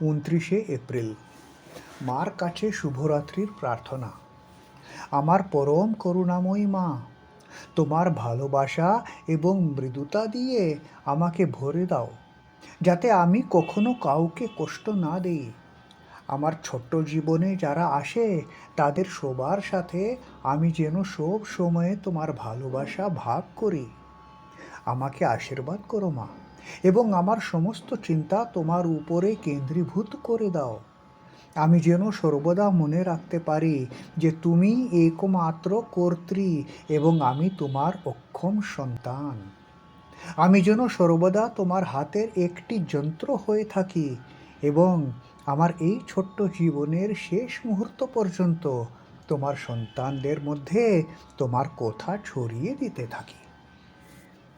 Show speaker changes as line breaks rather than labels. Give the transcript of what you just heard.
উনত্রিশে এপ্রিল। মার কাছে শুভরাত্রির প্রার্থনা। আমার পরম করুণাময়ী মা, তোমার ভালোবাসা এবং মৃদুতা দিয়ে আমাকে ভরে দাও, যাতে আমি কখনো কাউকে কষ্ট না দিই। আমার ছোট্ট জীবনে যারা আসে, তাদের সবার সাথে আমি যেন সব সময়ে তোমার ভালোবাসা ভাগ করি। আমাকে আশীর্বাদ করো মা, এবং আমার সমস্ত চিন্তা তোমার উপরে কেন্দ্রীভূত করে দাও। আমি যেন সর্বদা মনে রাখতে পারি যে তুমি একমাত্র কর্ত্রী এবং আমি তোমার অক্ষম সন্তান। আমি যেন সর্বদা তোমার হাতের একটি যন্ত্র হয়ে থাকি এবং আমার এই ছোট্ট জীবনের শেষ মুহূর্ত পর্যন্ত তোমার সন্তানদের মধ্যে তোমার কথা ছড়িয়ে দিতে থাকি।